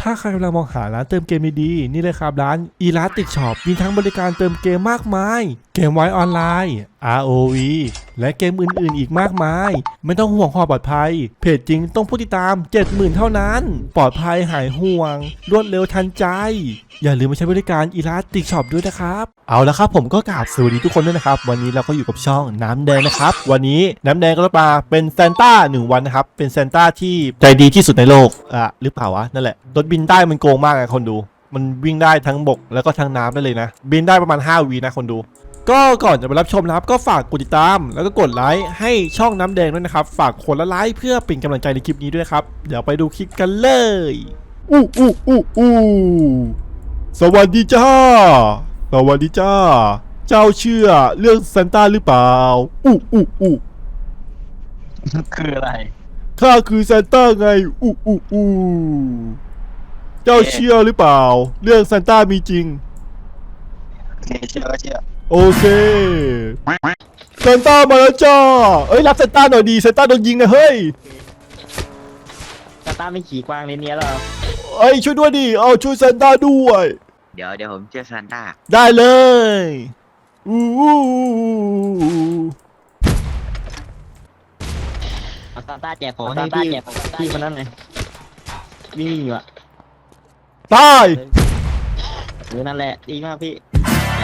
ถ้าใครกำลังมองหาร้านเติมเกมดีๆนี่เลยครับร้าน e l a s t i c Shop มีทั้งบริการเติมเกมมากมาย เกมไว้ออนไลน์ ROV และเกมอื่นๆ อีกมากมาย ไม่ต้องห่วงความปลอดภัย เพจจริงต้องผู้ติดตาม 70,000 เท่านั้น ปลอดภัยหายห่วง รวดเร็วทันใจ อย่าลืมมาใช้บริการ e l a s t i c Shop ด้วยนะครับ เอาละครับผมก็กราบสวัสดีทุกคนด้วยนะครับ วันนี้เราก็อยู่กับช่องน้ำแดงนะครับ วันนี้น้ำแดงก็มาเป็นซานต้าหนึ่งวันนะครับ เป็นซานต้าที่ใจดีที่สุดในโลกอะหรือเปล่าวะนั่นแหละรถบินได้มันโกงมากอะคนดูมันวิ่งได้ทั้งบกแล้วก็ทั้งน้ำได้เลยนะ บินได้ประมาณ 5วีนะคนดู ก็ก่อนจะไปรับชมนะครับ ก็ฝากกดติดตาม แล้วก็กดไลค์ให้ช่องน้ำแดงด้วยนะครับ ฝากคนละไลค์เพื่อเป็นกำลังใจในคลิปนี้ด้วยครับ เดี๋ยวไปดูคลิปกันเลยอู้อู้อู้อู้สวัสดีจ้า สวัสดีจ้า เจ้าเชื่อเรื่องซานต้าหรือเปล่าอู้อู้อู้คืออะไร ข้าคือซานต้าไงอู้อู้อู้เจ้าเชื่อหรือเปล่า เรื่องซานต้ามีจริง โอเคเชื่อก็เชื่อ โอเคซานต้ามาแล้วจ้าเอ้ยรับซานต้าหน่อยดีซานต้าโดนยิงนะเฮ้ยตาต้าไม่ขี่กวางเลนเนี้ยหรอ เอ้ยช่วยด้วยดิเอาช่วยซานต้าด้วย เดี๋ยวเดี๋ยวผมเชื่อซานต้าได้เลยอู้อู้อู้อู้เอาตาต้าแจกของให้พี่พี่คนนั้นไงวิ่งอยู่อะตายหรือนั่นแหละดีมากพี่แจก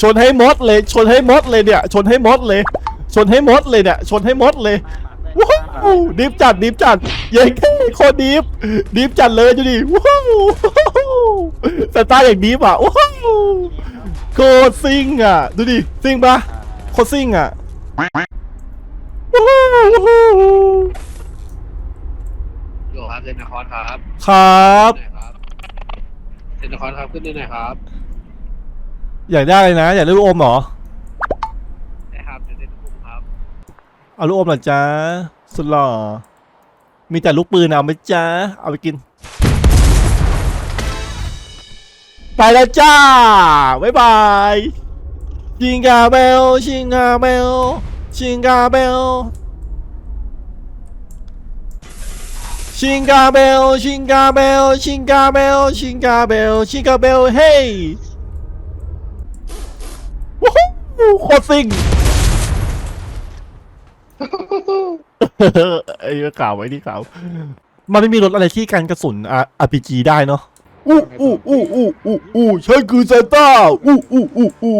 ชนให้มดเลย ชนให้มดเลยเนี่ย ชนให้มดเลย ชนให้มดเลยเนี่ย ชนให้มดเลย ว้าวดิฟจัดดิฟจัดเย้โคตรดิฟดิฟจัดเลยดูดิว้าวสไตล์อย่างดิฟอะว้าวโคตรซิ่งอะ ดูดิซิ่งปะโคตรซิ่งอะว้าวโหลครับเซนนครครับครับไหนครับเซนนครครับขึ้นได้ไหนครับ อยากได้เลยนะ อยากได้ลูกอมเหรอได้ครับเดี๋ยวเซนคุมครับเอาลูกอมเหรอจ๊ะสุดหล่อ มีแต่ลูกปืนเอาไหมจ๊ะเอาไปกิน ไปแล้วจ้า บ๊ายบาย ชิงกาเบล ชิงกาเบล ชิงกาเบล ชิงกาเบล ชิงกาเบล ชิงกาเบล ชิงกาเบล ชิงกาเบล เฮ้ยว้าว โคตรซิงไอ้ข่าวไว้ที่ข่าวมันไม่มีรถอะไรที่กันกระสุนอะ RPG ได้เนาะอู้อู้อู้อู้อู้อู้ฉันคือซานต้าอู้อู้อู้อู้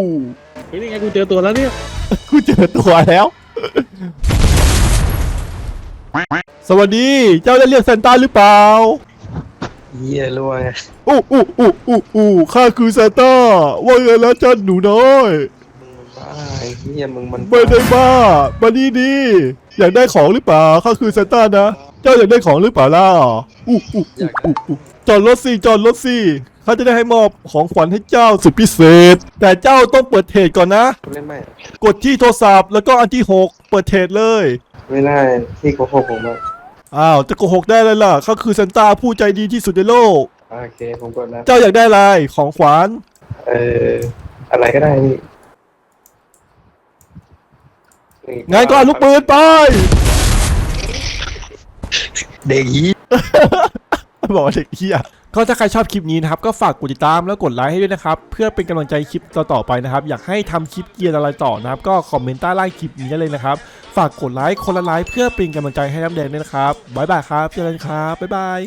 เฮ้ยนี่ไงกูเจอตัวแล้วเนี่ย กูเจอตัวแล้ว สวัสดี เจ้าได้เรียกซานต้าหรือเปล่า เยี่ยรวยอู้อู้อู้อู้อู้ข้าคือซานต้า ว่าไงแล้วจันหนูน้อยบ้า ไอ้เฮียมึงมันไม่ได้บ้ามาดีดีอยากได้ของหรือเปล่าข้าคือซานต้านะ เจ้าอยากได้ของหรือเปล่าล่ะอู้อู้อู้อู้อู้จอดรถสิจอดรถสิข้าจะได้ให้มอบของขวัญให้เจ้าสุดพิเศษ แต่เจ้าต้องเปิดเทรดก่อนนะ เล่นไม่กดที่โทรศัพท์แล้วก็อันที่หกเปิดเทรดเลย ไม่ได้ที่โกหกผมอะอ้าวจะโกหกได้เลยล่ะเขาคือซานต้าผู้ใจดีที่สุดในโลก โอเคผมกดแล้วเจ้าอยากได้อะไรของขวัญเอออะไรก็ได้นี่ นี่งั้นก็เอาลูกปืนไป เด็กฮีบอกว่าเด็กเฮียก็ถ้าใครชอบคลิปนี้นะครับ ก็ฝากกดติดตามแล้วกดไลค์ให้ด้วยนะครับ เพื่อเป็นกำลังใจคลิปต่อๆไปนะครับ อยากให้ทำคลิปเกียร์อะไรต่อนะครับ ก็คอมเมนต์ใต้ล่างคลิปนี้ได้เลยนะครับ ฝากกดไลค์คนละไลค์เพื่อเป็นกำลังใจให้น้ำแดงด้วยนะครับบ๊ายบายครับเจอกันครับบ๊ายบาย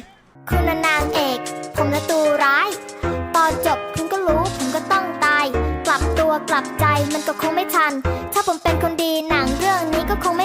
คุณน่ะนางเอกผมละตัว มันก็คงไม่ทัน ถ้าผมเป็นคนดีหนังเรื่องนี้ก็คงไม่